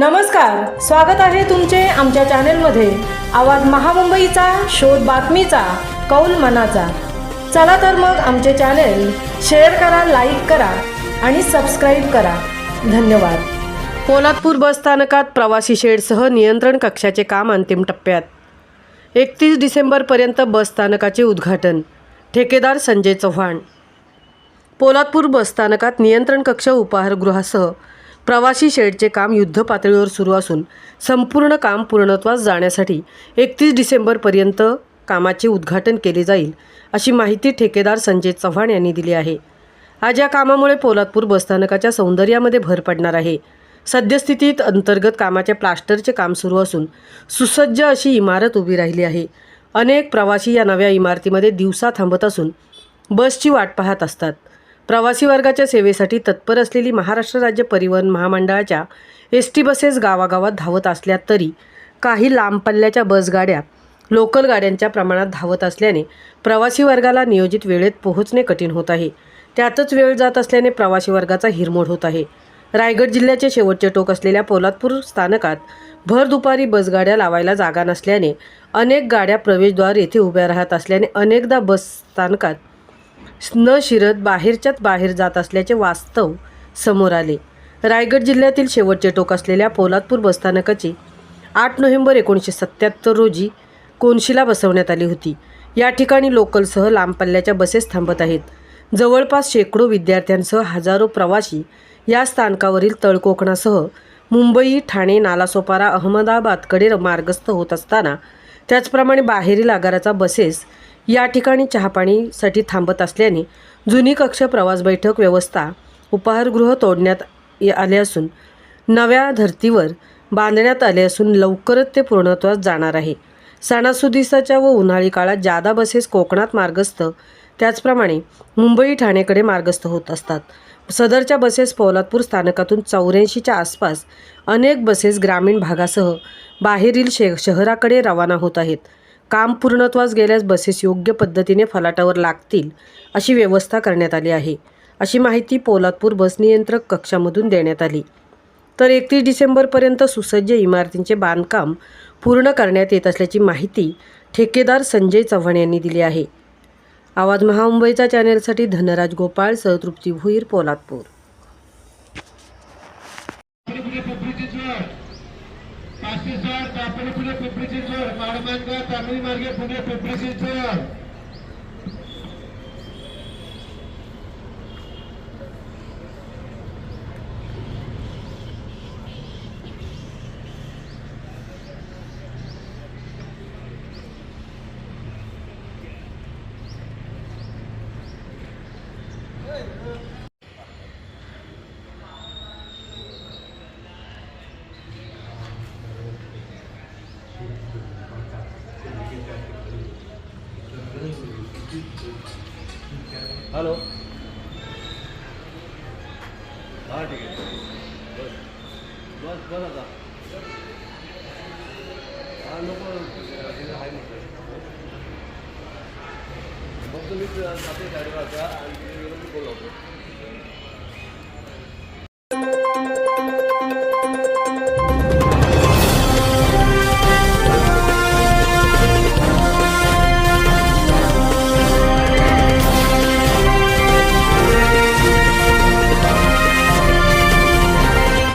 नमस्कार स्वागत आहे तुमचे आमच्या चॅनेलमध्ये. आवाज महामुंबईचा शोध बातमीचा कौल मनाचा. चला तर मग आमचे चॅनेल शेअर करा लाईक करा आणि सबस्क्राईब करा. धन्यवाद. पोलादपूर बस स्थानकात प्रवासी शेडसह नियंत्रण कक्षाचे काम अंतिम टप्प्यात. एकतीस डिसेंबरपर्यंत बस स्थानकाचे उद्घाटन. ठेकेदार संजय चव्हाण. पोलादपूर बसस्थानकात नियंत्रण कक्ष उपाहारगृहासह प्रवासी शेडचे काम युद्धपातळीवर सुरू असून संपूर्ण काम पूर्णत्वास जाण्यासाठी एकतीस डिसेंबरपर्यंत कामाचे उद्घाटन केले जाईल अशी माहिती ठेकेदार संजय चव्हाण यांनी दिली आहे. आज या कामामुळे पोलादपूर बसस्थानकाच्या सौंदर्यामध्ये भर पडणार आहे. सद्यस्थितीत अंतर्गत कामाचे प्लास्टरचे काम सुरू असून सुसज्ज अशी इमारत उभी राहिली आहे. अनेक प्रवासी या नव्या इमारतीमध्ये दिवसा थांबत असून बसची वाट पाहत असतात. प्रवासी वर्गाच्या सेवेसाठी तत्पर असलेली महाराष्ट्र राज्य परिवहन महामंडळाच्या एस टी बसेस गावागावात धावत असल्या तरी काही लांब पल्ल्याच्या बसगाड्या लोकल गाड्यांच्या प्रमाणात धावत असल्याने प्रवासी वर्गाला नियोजित वेळेत पोहोचणे कठीण होत आहे. त्यातच वेळ जात असल्याने प्रवासी वर्गाचा हिरमोड होत आहे. रायगड जिल्ह्याचे शेवटचे टोक असलेल्या पोलादपूर स्थानकात भर दुपारी बसगाड्या लावायला जागा नसल्याने अनेक गाड्या प्रवेशद्वार येथे उभ्या राहत असल्याने अनेकदा बस स्थानकात न शिरत बाहेरच्याच बाहेर जात असल्याचे वास्तव समोर आले. रायगड जिल्ह्यातील शेवटचे टोक असलेल्या पोलादपूर बसस्थानकाची आठ नोव्हेंबर एकोणीसशे सत्त्याहत्तर रोजी कोनशिला बसवण्यात आली होती. या ठिकाणी लोकलसह लांब पल्ल्याच्या बसेस थांबत आहेत. जवळपास शेकडो विद्यार्थ्यांसह हजारो प्रवासी या स्थानकावरील तळकोकणासह मुंबई ठाणे नालासोपारा अहमदाबादकडे मार्गस्थ होत असताना त्याचप्रमाणे बाहेरील आगाराचा बसेस या ठिकाणी चहापाणीसाठी थांबत असल्याने जुनी कक्ष प्रवास बैठक व्यवस्था उपाहारगृह तोडण्यात ये- आले असून नव्या धर्तीवर बांधण्यात आले असून लवकरच ते पूर्णत्वास जाणार आहे. सणासुदिसाच्या व उन्हाळी काळात जादा बसेस कोकणात मार्गस्थ त्याचप्रमाणे मुंबई ठाणेकडे मार्गस्थ होत असतात. सदरच्या बसेस पोलादपूर स्थानकातून चौऱ्याऐंशीच्या आसपास अनेक बसेस ग्रामीण भागासह बाहेरील शे शहराकडे रवाना होत आहेत. काम पूर्णत्वास गेल्यास बसेस योग्य पद्धतीने फलाटावर लागतील अशी व्यवस्था करण्यात आली आहे. अशी माहिती पोलादपूर बस नियंत्रक कक्षामधून देण्यात आली. तर एकतीस डिसेंबरपर्यंत सुसज्ज इमारतींचे बांधकाम पूर्ण करण्यात येत असल्याची माहिती ठेकेदार संजय चव्हाण यांनी दिली आहे. आवाज महामुंबईचा चॅनेलसाठी धनराज गोपाळ सहतृप्ती भुईर पोलादपूर. पाचशे साठ तापडी पुढे पिंपरीची जोड माडमांगा तांबडी मार्गे पुढे पिंपरी चिंचवड. हॅलो. हां ठीक आहे. बस. बस बस आता. हां नको. आहे म्हटलं. फक्त मी सातही साडेबारचा आणि बोलावतो.